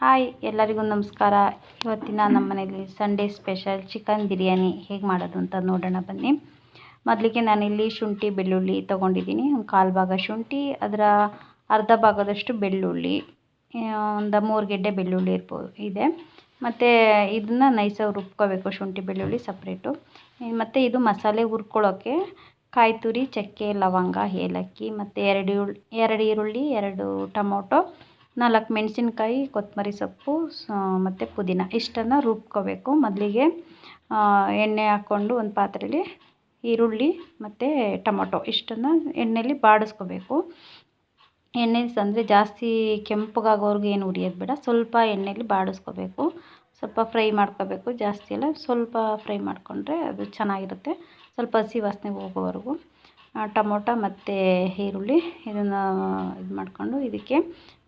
Hi, ಎಲ್ಲರಿಗೂ ನಮಸ್ಕಾರ. ಇವತ್ತಿನ ನಮ್ಮ ಮನೆಯಲ್ಲಿ ಸಂಡೇ ಸ್ಪೆಷಲ್ ಚಿಕನ್ ಬಿರಿಯಾನಿ ಹೇಗೆ ಮಾಡೋದು ಅಂತ ನೋಡೋಣ ಬನ್ನಿ. ಮೊದಲಿಗೆ ನಾನಿಲ್ಲಿ ಶುಂಠಿ, ಬೆಳ್ಳುಳ್ಳಿ ತೊಗೊಂಡಿದ್ದೀನಿ. ಒಂದು ಕಾಲು ಭಾಗ ಶುಂಠಿ, ಅದರ ಅರ್ಧ ಭಾಗದಷ್ಟು ಬೆಳ್ಳುಳ್ಳಿ ಒಂದು ಮೂರು ಗೆಡ್ಡೆ ಬೆಳ್ಳುಳ್ಳಿ ಇರ್ಬೋದು ಇದೆ. ಮತ್ತು ಇದನ್ನು ನೈಸಾಗಿ ರುಬ್ಕೋಬೇಕು ಶುಂಠಿ, ಬೆಳ್ಳುಳ್ಳಿ ಸಪ್ರೇಟು ಮತ್ತು ಇದು ಮಸಾಲೆ ಹುರ್ಕೊಳ್ಳೋಕ್ಕೆ ಕಾಯಿ ತುರಿ, ಚಕ್ಕೆ, ಲವಂಗ, ಏಲಕ್ಕಿ, ಮತ್ತು ಎರಡು ಎರಡು ಈರುಳ್ಳಿ, ಎರಡು ಟೊಮೊಟೊ ನಾಲ್ಕು ಮೆಣಸಿನ್ಕಾಯಿ, ಕೊತ್ತಂಬರಿ ಸೊಪ್ಪು ಮತ್ತು ಪುದೀನ. ಇಷ್ಟನ್ನು ರುಬ್ಕೋಬೇಕು. ಮೊದಲಿಗೆ ಎಣ್ಣೆ ಹಾಕ್ಕೊಂಡು ಒಂದು ಪಾತ್ರೆಯಲ್ಲಿ ಈರುಳ್ಳಿ ಮತ್ತು ಟೊಮೊಟೊ ಇಷ್ಟನ್ನು ಎಣ್ಣೆಯಲ್ಲಿ ಬಾಡಿಸ್ಕೋಬೇಕು. ಎಣ್ಣೆ ಅಂದರೆ ಜಾಸ್ತಿ ಕೆಂಪಗಾಗೋವರೆಗೂ ಏನು ಉರಿಯೋದು ಬೇಡ. ಸ್ವಲ್ಪ ಎಣ್ಣೆಯಲ್ಲಿ ಬಾಡಿಸ್ಕೋಬೇಕು. ಸ್ವಲ್ಪ ಫ್ರೈ ಮಾಡ್ಕೋಬೇಕು ಜಾಸ್ತಿ ಎಲ್ಲ ಸ್ವಲ್ಪ ಫ್ರೈ ಮಾಡಿಕೊಂಡ್ರೆ ಅದು ಚೆನ್ನಾಗಿರುತ್ತೆ. ಸ್ವಲ್ಪ ಹಸಿ ವಾಸನೆ ಹೋಗೋವರೆಗೂ. ಟೊಮೊಟೊ ಮತ್ತು ಈರುಳ್ಳಿ ಇದನ್ನು ಇದು ಮಾಡಿಕೊಂಡು ಇದಕ್ಕೆ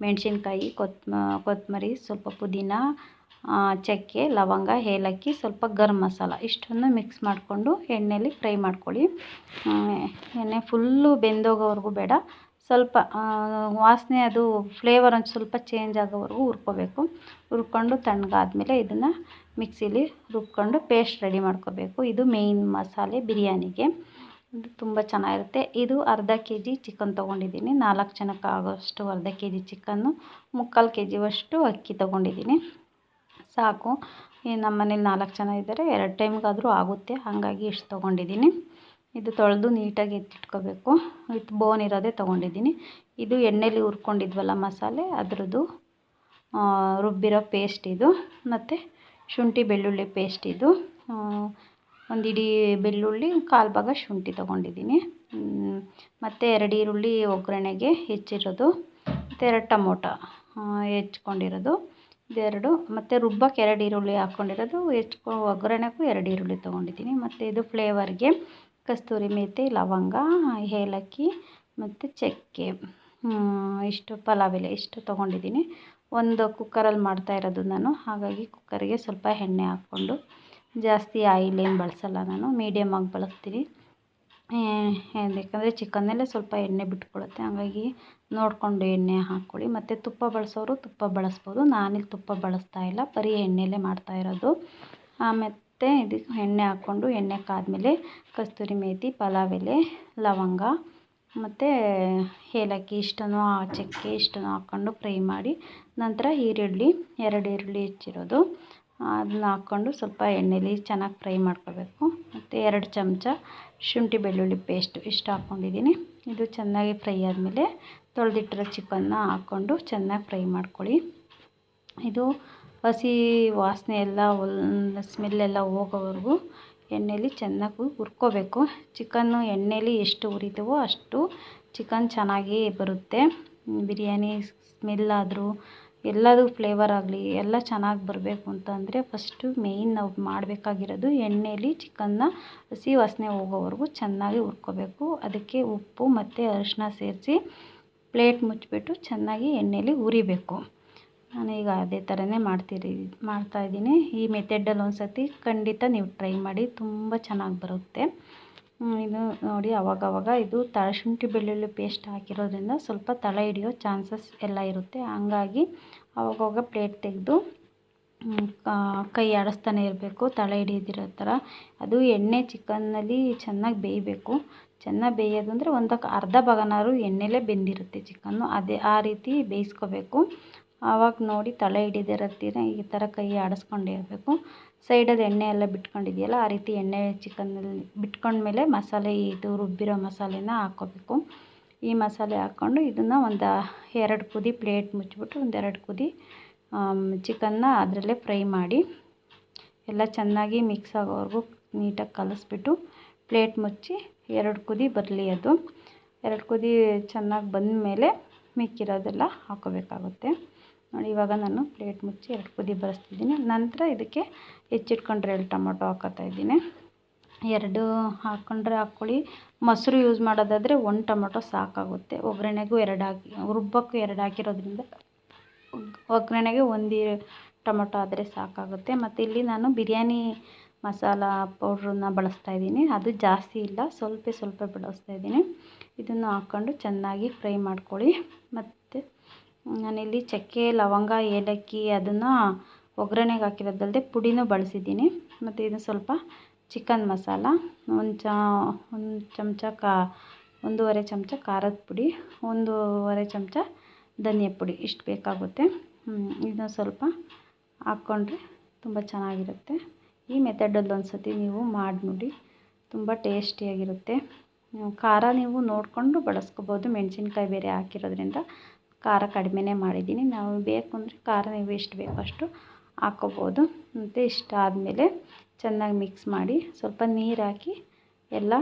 ಮೆಣಸಿನ್ಕಾಯಿ, ಕೊತ್ಮ ಕೊತ್ತಂಬರಿ ಸ್ವಲ್ಪ ಪುದೀನ ಚಕ್ಕೆ, ಲವಂಗ, ಏಲಕ್ಕಿ, ಸ್ವಲ್ಪ ಗರಂ ಮಸಾಲ ಇಷ್ಟನ್ನು ಮಿಕ್ಸ್ ಮಾಡಿಕೊಂಡು ಎಣ್ಣೆಯಲ್ಲಿ ಫ್ರೈ ಮಾಡ್ಕೊಳ್ಳಿ. ಎಣ್ಣೆ ಫುಲ್ಲು ಬೆಂದೋಗೋವರೆಗೂ ಬೇಡ. ಸ್ವಲ್ಪ ವಾಸನೆ ಅದು ಫ್ಲೇವರ್ ಒಂದು ಸ್ವಲ್ಪ ಚೇಂಜ್ ಆಗೋವರೆಗೂ ಹುರ್ಕೋಬೇಕು. ಹುರ್ಕೊಂಡು ತಣ್ಣಗಾದ್ಮೇಲೆ ಇದನ್ನು ಮಿಕ್ಸಿಲಿ ರುಬ್ಕೊಂಡು ಪೇಸ್ಟ್ ರೆಡಿ ಮಾಡ್ಕೋಬೇಕು. ಇದು ಮೇಯ್ನ್ ಮಸಾಲೆ ಬಿರಿಯಾನಿಗೆ. ಇದು ತುಂಬ ಚೆನ್ನಾಗಿರುತ್ತೆ. ಇದು ಅರ್ಧ ಕೆ ಜಿ ಚಿಕನ್ ತೊಗೊಂಡಿದ್ದೀನಿ. ನಾಲ್ಕು ಜನಕ್ಕೆ ಆಗೋಷ್ಟು ಅರ್ಧ ಕೆ ಜಿ ಚಿಕನ್ನು, ಮುಕ್ಕಾಲು ಕೆ ಜಿವಷ್ಟು ಅಕ್ಕಿ ತೊಗೊಂಡಿದ್ದೀನಿ. ಸಾಕು. ಈ ನಮ್ಮ ಮನೇಲಿ ನಾಲ್ಕು ಜನ ಇದ್ದಾರೆ. ಎರಡು ಟೈಮ್ಗಾದರೂ ಆಗುತ್ತೆ. ಹಾಗಾಗಿ ಇಷ್ಟು ತೊಗೊಂಡಿದ್ದೀನಿ. ಇದು ತೊಳೆದು ನೀಟಾಗಿ ಎತ್ತಿಟ್ಕೋಬೇಕು. ವಿತ್ ಬೋನ್ ಇರೋದೇ ತೊಗೊಂಡಿದ್ದೀನಿ. ಇದು ಎಣ್ಣೆಲಿ ಹುರ್ಕೊಂಡಿದ್ವಲ್ಲ ಮಸಾಲೆ, ಅದರದ್ದು ರುಬ್ಬಿರೋ ಪೇಸ್ಟ್ ಇದು. ಮತ್ತು ಶುಂಠಿ ಬೆಳ್ಳುಳ್ಳಿ ಪೇಸ್ಟ್ ಇದು. ಒಂದು ಇಡೀ ಬೆಳ್ಳುಳ್ಳಿ, ಕಾಲು ಭಾಗ ಶುಂಠಿ ತೊಗೊಂಡಿದ್ದೀನಿ. ಮತ್ತು ಎರಡು ಈರುಳ್ಳಿ ಒಗ್ಗರಣೆಗೆ ಹೆಚ್ಚಿರೋದು, ಮತ್ತು ಎರಡು ಟೊಮೊಟೊ ಹೆಚ್ಕೊಂಡಿರೋದು ಇದೆರಡು. ಮತ್ತು ರುಬ್ಬಕ್ಕೆ ಎರಡು ಈರುಳ್ಳಿ ಹಾಕ್ಕೊಂಡಿರೋದು ಹೆಚ್ಕೊ ಒಗ್ಗರಣೆಗೂ ಎರಡು ಈರುಳ್ಳಿ ತೊಗೊಂಡಿದ್ದೀನಿ. ಮತ್ತು ಇದು ಫ್ಲೇವರ್ಗೆ ಕಸ್ತೂರಿ ಮೇಥಿ ಲವಂಗ, ಏಲಕ್ಕಿ, ಮತ್ತು ಚಕ್ಕೆ. ಇಷ್ಟು ಪಲಾವ್ ಎಲೆ, ಇಷ್ಟು ತೊಗೊಂಡಿದ್ದೀನಿ. ಒಂದು ಕುಕ್ಕರಲ್ಲಿ ಮಾಡ್ತಾ ಇರೋದು ನಾನು. ಹಾಗಾಗಿ ಕುಕ್ಕರಿಗೆ ಸ್ವಲ್ಪ ಎಣ್ಣೆ ಹಾಕ್ಕೊಂಡು ಜಾಸ್ತಿ ಆಯಿಲ್ ಏನು ಬಳಸಲ್ಲ ನಾನು ಮೀಡಿಯಮ್ ಆಗಿ ಬಳಸ್ತೀನಿ. ಯಾಕಂದರೆ ಚಿಕನ್ನಲ್ಲೇ ಸ್ವಲ್ಪ ಎಣ್ಣೆ ಬಿಟ್ಕೊಳ್ಳುತ್ತೆ ಹಾಗಾಗಿ ನೋಡಿಕೊಂಡು ಎಣ್ಣೆ ಹಾಕ್ಕೊಳ್ಳಿ. ಮತ್ತು ತುಪ್ಪ ಬಳಸೋರು ತುಪ್ಪ ಬಳಸ್ಬೋದು, ನಾನಿಲ್ಲಿ ತುಪ್ಪ ಬಳಸ್ತಾ ಇಲ್ಲ, ಬರೀ ಎಣ್ಣೆಲೇ ಮಾಡ್ತಾ ಇರೋದು. ಮತ್ತು ಇದಕ್ಕೆ ಎಣ್ಣೆ ಹಾಕ್ಕೊಂಡು, ಎಣ್ಣೆ ಕಾದಮೇಲೆ ಕಸ್ತೂರಿ ಮೇಥಿ ಪಲಾವ್ ಎಲೆ, ಲವಂಗ, ಮತ್ತು ಏಲಕ್ಕಿ ಇಷ್ಟನ್ನು ಚಕ್ಕೆ ಇಷ್ಟನ್ನು ಹಾಕ್ಕೊಂಡು ಫ್ರೈ ಮಾಡಿ, ನಂತರ ಈರುಳ್ಳಿ, ಎರಡು ಈರುಳ್ಳಿ ಹೆಚ್ಚಿರೋದು. ಅದನ್ನ ಹಾಕ್ಕೊಂಡು ಸ್ವಲ್ಪ ಎಣ್ಣೆಲಿ ಚೆನ್ನಾಗಿ ಫ್ರೈ ಮಾಡ್ಕೋಬೇಕು ಮತ್ತು ಎರಡು ಚಮಚ ಶುಂಠಿ ಬೆಳ್ಳುಳ್ಳಿ ಪೇಸ್ಟ್ ಇಷ್ಟು ಹಾಕ್ಕೊಂಡಿದ್ದೀನಿ. ಇದು ಚೆನ್ನಾಗಿ ಫ್ರೈ ಆದಮೇಲೆ ತೊಳೆದಿಟ್ಟಿರೋ ಚಿಕನ್ನ ಹಾಕ್ಕೊಂಡು ಚೆನ್ನಾಗಿ ಫ್ರೈ ಮಾಡ್ಕೊಳ್ಳಿ. ಇದು ಹಸಿ ವಾಸನೆ ಎಲ್ಲ ಸ್ಮೆಲ್ಲೆಲ್ಲ ಹೋಗೋವರೆಗೂ ಎಣ್ಣೆಲಿ ಚೆನ್ನಾಗಿ ಹುರ್ಕೋಬೇಕು. ಚಿಕನ್ನು ಎಣ್ಣೆಲಿ ಎಷ್ಟು ಹುರಿತೀವೋ ಅಷ್ಟು ಚಿಕನ್ ಚೆನ್ನಾಗಿ ಬರುತ್ತೆ. ಬಿರಿಯಾನಿ ಸ್ಮೆಲ್ ಆದರೂ ಎಲ್ಲದು ಫ್ಲೇವರ್ ಆಗಲಿ, ಎಲ್ಲ ಚೆನ್ನಾಗಿ ಬರಬೇಕು ಅಂತಂದರೆ ಫಸ್ಟು ಮೇಯ್ನ್ ನಾವು ಮಾಡಬೇಕಾಗಿರೋದು ಎಣ್ಣೆಲಿ ಚಿಕನ್ನ ಹಸಿ ವಾಸನೆ ಹೋಗೋವರೆಗೂ ಚೆನ್ನಾಗಿ ಹುರ್ಕೋಬೇಕು. ಅದಕ್ಕೆ ಉಪ್ಪು ಮತ್ತು ಅರಿಶಿನ ಸೇರಿಸಿ ಪ್ಲೇಟ್ ಮುಚ್ಚಿಬಿಟ್ಟು ಚೆನ್ನಾಗಿ ಎಣ್ಣೆಲಿ ಹುರಿಬೇಕು. ನಾನೀಗ ಅದೇ ಥರನೇ ಮಾಡ್ತೀರಿ ಮಾಡ್ತಾಯಿದ್ದೀನಿ ಈ ಮೆಥಡಲ್ಲಿ ಒಂದು ಸರ್ತಿ ಖಂಡಿತ ನೀವು ಟ್ರೈ ಮಾಡಿ, ತುಂಬ ಚೆನ್ನಾಗಿ ಬರುತ್ತೆ. ಇದು ನೋಡಿ, ಅವಾಗವಾಗ ಇದು ತ ಶುಂಠಿ ಬೆಳ್ಳುಳ್ಳಿ ಪೇಸ್ಟ್ ಹಾಕಿರೋದ್ರಿಂದ ಸ್ವಲ್ಪ ತಳ ಹಿಡಿಯೋ ಚಾನ್ಸಸ್ ಎಲ್ಲ ಇರುತ್ತೆ. ಹಂಗಾಗಿ ಅವಾಗವಾಗ ಪ್ಲೇಟ್ ತೆಗೆದು ಕೈ ಆಡಿಸ್ತಾನೆ ಇರಬೇಕು, ತಳ ಹಿಡಿದಿರೋ ಥರ. ಅದು ಎಣ್ಣೆ ಚಿಕನ್ನಲ್ಲಿ ಚೆನ್ನಾಗಿ ಬೇಯಬೇಕು. ಚೆನ್ನಾಗಿ ಬೇಯೋದು ಅಂದರೆ ಒಂದು ಅರ್ಧ ಭಾಗನಾದ್ರು ಎಣ್ಣೆಲೇ ಬೆಂದಿರುತ್ತೆ ಚಿಕನ್ನು. ಅದೇ, ಆ ರೀತಿ ಬೇಯಿಸ್ಕೋಬೇಕು. ಆವಾಗ ನೋಡಿ ತಲೆ ಹಿಡಿದಿರೋ ಈ ಥರ ಕೈ ಆಡಿಸ್ಕೊಂಡೇ ಇರಬೇಕು. ಸೈಡಲ್ಲಿ ಎಣ್ಣೆ ಎಲ್ಲ ಬಿಟ್ಕೊಂಡಿದೆಯಲ್ಲ ಆ ರೀತಿ ಎಣ್ಣೆ ಚಿಕನ್ನಲ್ಲಿ ಬಿಟ್ಕೊಂಡ್ಮೇಲೆ ಮಸಾಲೆ ಇದು ರುಬ್ಬಿರೋ ಮಸಾಲೆನ ಹಾಕ್ಕೋಬೇಕು. ಈ ಮಸಾಲೆ ಹಾಕ್ಕೊಂಡು ಇದನ್ನು ಒಂದು ಎರಡು ಕುದಿ ಪ್ಲೇಟ್ ಮುಚ್ಚಿಬಿಟ್ಟು ಒಂದೆರಡು ಕುದಿ ಚಿಕನ್ನ ಅದರಲ್ಲೇ ಫ್ರೈ ಮಾಡಿ ಎಲ್ಲ ಚೆನ್ನಾಗಿ ಮಿಕ್ಸ್ ಆಗೋವರೆಗೂ ನೀಟಾಗಿ ಕಲಿಸ್ಬಿಟ್ಟು ಪ್ಲೇಟ್ ಮುಚ್ಚಿ ಎರಡು ಕುದಿ ಬರಲಿ ಅದು. ಎರಡು ಕುದಿ ಚೆನ್ನಾಗಿ ಬಂದಮೇಲೆ ಮಿಕ್ಕಿರೋದೆಲ್ಲ ಹಾಕ್ಕೋಬೇಕಾಗುತ್ತೆ ನೋಡಿ, ಇವಾಗ ನಾನು ಪ್ಲೇಟ್ ಮುಚ್ಚಿ ಎರಡು ಕುದಿ ಬರೆಸ್ತಿದ್ದೀನಿ. ನಂತರ ಇದಕ್ಕೆ ಹೆಚ್ಚಿಟ್ಕೊಂಡ್ರೆ ಎರಡು ಟೊಮೊಟೊ ಹಾಕೋತಾ ಇದ್ದೀನಿ. ಎರಡು ಹಾಕ್ಕೊಂಡ್ರೆ ಹಾಕ್ಕೊಳ್ಳಿ ಮೊಸರು ಯೂಸ್ ಮಾಡೋದಾದರೆ ಒಂದು ಟೊಮೊಟೊ ಸಾಕಾಗುತ್ತೆ. ಒಗ್ಗರಣೆಗೂ ಎರಡು ಹಾಕಿ, ರುಬ್ಬಕ್ಕೂ ಎರಡು ಹಾಕಿರೋದ್ರಿಂದ ಒಗ್ಗರಣೆಗೆ ಒಂದು ಟೊಮೊಟೊ ಆದರೆ ಸಾಕಾಗುತ್ತೆ. ಮತ್ತು ಇಲ್ಲಿ ನಾನು ಬಿರಿಯಾನಿ ಮಸಾಲ ಪೌಡ್ರನ್ನ ಬಳಸ್ತಾ ಇದ್ದೀನಿ. ಅದು ಜಾಸ್ತಿ ಇಲ್ಲ, ಸ್ವಲ್ಪ ಸ್ವಲ್ಪ ಬಳಸ್ತಾ ಇದ್ದೀನಿ. ಇದನ್ನು ಹಾಕ್ಕೊಂಡು ಚೆನ್ನಾಗಿ ಫ್ರೈ ಮಾಡ್ಕೊಳ್ಳಿ. ಮತ್ತು ನಾನಿಲ್ಲಿ ಚಕ್ಕೆ, ಲವಂಗ, ಏಲಕ್ಕಿ ಅದನ್ನು ಒಗ್ಗರಣೆಗೆ ಹಾಕಿರೋದಲ್ಲದೆ ಪುಡಿನೂ ಬಳಸಿದ್ದೀನಿ. ಮತ್ತು ಇದು ಸ್ವಲ್ಪ ಚಿಕನ್ ಮಸಾಲ, ಒಂದು ಚ, ಒಂದು ಚಮಚ ಕಾ, ಒಂದೂವರೆ ಚಮಚ ಖಾರದ ಪುಡಿ, ಒಂದೂವರೆ ಚಮಚ ಧನಿಯಾ ಪುಡಿ ಇಷ್ಟು ಬೇಕಾಗುತ್ತೆ. ಇದನ್ನ ಸ್ವಲ್ಪ ಹಾಕ್ಕೊಂಡ್ರೆ ತುಂಬ ಚೆನ್ನಾಗಿರುತ್ತೆ. ಈ ಮೆಥಡಲ್ಲಿ ಒಂದು ಸತಿ ನೀವು ಮಾಡಿ ನೋಡಿ ತುಂಬ ಟೇಸ್ಟಿಯಾಗಿರುತ್ತೆ ಖಾರ ನೀವು ನೋಡಿಕೊಂಡು ಬಳಸ್ಕೊಬೋದು. ಮೆಣಸಿನ್ಕಾಯಿ ಬೇರೆ ಹಾಕಿರೋದ್ರಿಂದ ಖಾರ ಕಡಿಮೆನೇ ಮಾಡಿದ್ದೀನಿ. ನಾವು ಬೇಕು ಅಂದರೆ ಖಾರ ನೀವು ಎಷ್ಟು ಬೇಕು ಅಷ್ಟು ಹಾಕ್ಕೋಬೋದು ಮತ್ತು ಇಷ್ಟ ಆದಮೇಲೆ ಚೆನ್ನಾಗಿ ಮಿಕ್ಸ್ ಮಾಡಿ ಸ್ವಲ್ಪ ನೀರು ಹಾಕಿ ಎಲ್ಲ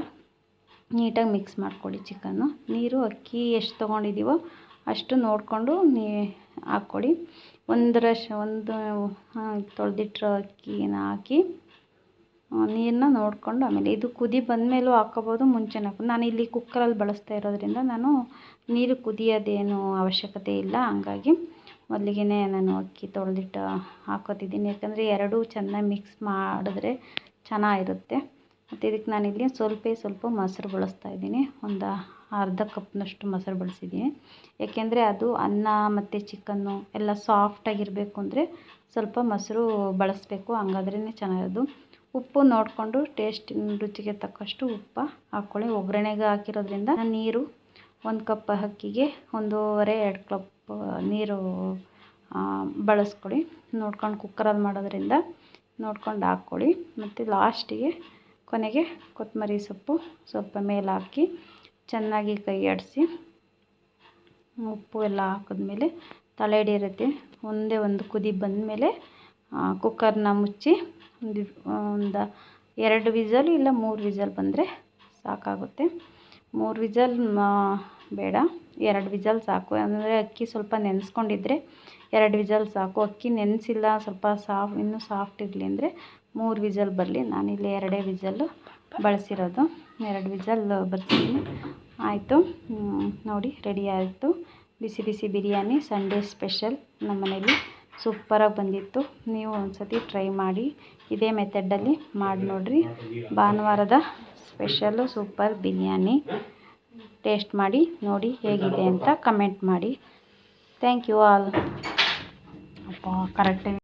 ನೀಟಾಗಿ ಮಿಕ್ಸ್ ಮಾಡಿಕೊಡಿ ಚಿಕನ್ನು. ನೀರು ಅಕ್ಕಿ ಎಷ್ಟು ತೊಗೊಂಡಿದ್ದೀವೋ ಅಷ್ಟು ನೋಡಿಕೊಂಡು ನೀ ಹಾಕ್ಕೊಡಿ ಒಂದರಷ್ಟು ಒಂದು ತೊಳೆದಿಟ್ಟಿರೋ ಅಕ್ಕಿನ ಹಾಕಿ ನೀರನ್ನ ನೋಡಿಕೊಂಡು ಆಮೇಲೆ ಇದು ಕುದಿ ಬಂದಮೇಲೂ ಹಾಕ್ಕೋಬೋದು, ಮುಂಚೆನೇ ಹಾಕ್ಬೋದು ನಾನು ಇಲ್ಲಿ ಕುಕ್ಕರಲ್ಲಿ ಬಳಸ್ತಾ ಇರೋದ್ರಿಂದ ನಾನು ನೀರು ಕುದಿಯೋದೇನು ಅವಶ್ಯಕತೆ ಇಲ್ಲ. ಹಂಗಾಗಿ ಮೊದಲಿಗೆ ನಾನು ಅಕ್ಕಿ ತೊಳೆದಿಟ್ಟು ಹಾಕ್ಕೋತಿದ್ದೀನಿ ಯಾಕಂದರೆ ಎರಡೂ ಚೆನ್ನಾಗಿ ಮಿಕ್ಸ್ ಮಾಡಿದ್ರೆ ಚೆನ್ನಾಗಿರುತ್ತೆ. ಮತ್ತು ಇದಕ್ಕೆ ನಾನಿಲ್ಲಿ ಸ್ವಲ್ಪ ಸ್ವಲ್ಪ ಮೊಸರು ಬಳಸ್ತಾ ಇದ್ದೀನಿ. ಒಂದು ಅರ್ಧ ಕಪ್ನಷ್ಟು ಮೊಸರು ಬಳಸಿದ್ದೀನಿ. ಏಕೆಂದರೆ ಅದು ಅನ್ನ ಮತ್ತು ಚಿಕನ್ನು ಎಲ್ಲ ಸಾಫ್ಟಾಗಿರಬೇಕು ಅಂದರೆ ಸ್ವಲ್ಪ ಮೊಸರು ಬಳಸಬೇಕು. ಹಂಗಾದ್ರೇ ಚೆನ್ನಾಗಿರೋದು. ಉಪ್ಪು ನೋಡಿಕೊಂಡು ಟೇಸ್ಟ್ ರುಚಿಗೆ ತಕ್ಕಷ್ಟು ಉಪ್ಪು ಹಾಕ್ಕೊಳ್ಳಿ ಒಗ್ಗರಣೆಗೆ ಹಾಕಿರೋದ್ರಿಂದ ನೀರು ಒಂದು ಕಪ್ ಅಕ್ಕಿಗೆ ಒಂದೂವರೆ, ಎರಡು ಕಪ್ ನೀರು ಬಳಸ್ಕೊಳ್ಳಿ. ನೋಡ್ಕೊಂಡು ಕುಕ್ಕರಲ್ಲಿ ಮಾಡೋದ್ರಿಂದ ನೋಡ್ಕೊಂಡು ಹಾಕ್ಕೊಳ್ಳಿ ಮತ್ತು ಲಾಸ್ಟಿಗೆ ಕೊನೆಗೆ ಕೊತ್ತಂಬರಿ ಸೊಪ್ಪು ಸ್ವಲ್ಪ ಮೇಲೆ ಹಾಕಿ ಚೆನ್ನಾಗಿ ಕೈ ಆಡಿಸಿ ಉಪ್ಪು ಎಲ್ಲ ಹಾಕಿದ್ಮೇಲೆ ತಲೆ ಹಿಡಿಯಿರುತ್ತೆ ಒಂದೇ ಒಂದು ಕುದಿ ಬಂದಮೇಲೆ ಕುಕ್ಕರ್ನ ಮುಚ್ಚಿ ಒಂದು ಒಂದು ಎರಡು ವಿಝಲ್ ಇಲ್ಲ ಮೂರು ವಿಝಲ್ ಬಂದರೆ ಸಾಕಾಗುತ್ತೆ. ಮೂರು ವಿಝಲ್ ಬೇಡ. ಎರಡು ವಿಝಲ್ ಸಾಕು. ಅಂದರೆ ಅಕ್ಕಿ ಸ್ವಲ್ಪ ನೆನೆಸ್ಕೊಂಡಿದ್ರೆ ಎರಡು ವಿಝಲ್ ಸಾಕು. ಅಕ್ಕಿ ನೆನೆಸಿಲ್ಲ, ಸ್ವಲ್ಪ ಸಾಫ್, ಇನ್ನೂ ಸಾಫ್ಟ್ ಇರಲಿ ಅಂದರೆ ಮೂರು ವಿಝಲ್ ಬರಲಿ. ನಾನಿಲ್ಲಿ ಎರಡೇ ವಿಝಲ್ಲು ಬಳಸಿರೋದು. ಎರಡು ವಿಝಲ್ ಬರ್ತೀನಿ. ಆಯಿತು. ನೋಡಿ, ರೆಡಿ ಆಯಿತು. ಬಿಸಿ ಬಿಸಿ ಬಿರಿಯಾನಿ, ಸಂಡೇ ಸ್ಪೆಷಲ್ ನಮ್ಮ ಮನೇಲಿ ಸೂಪರಾಗಿ ಬಂದಿತ್ತು. ನೀವು ಒಂದು ಸತಿ ಟ್ರೈ ಮಾಡಿ. ಇದೇ ಮೆಥಡಲ್ಲಿ ಮಾಡಿ ನೋಡಿರಿ. ಭಾನುವಾರದ ಸ್ಪೆಷಲ್ಲು ಸೂಪರ್ ಬಿರಿಯಾನಿ. ಟೇಸ್ಟ್ ಮಾಡಿ, ನೋಡಿ ಹೇಗಿದೆ ಅಂತ ಕಮೆಂಟ್ ಮಾಡಿ. ಥ್ಯಾಂಕ್ ಯು ಆಲ್ ಅಪ್ಪ ಕರೆಕ್ಟಾಗಿ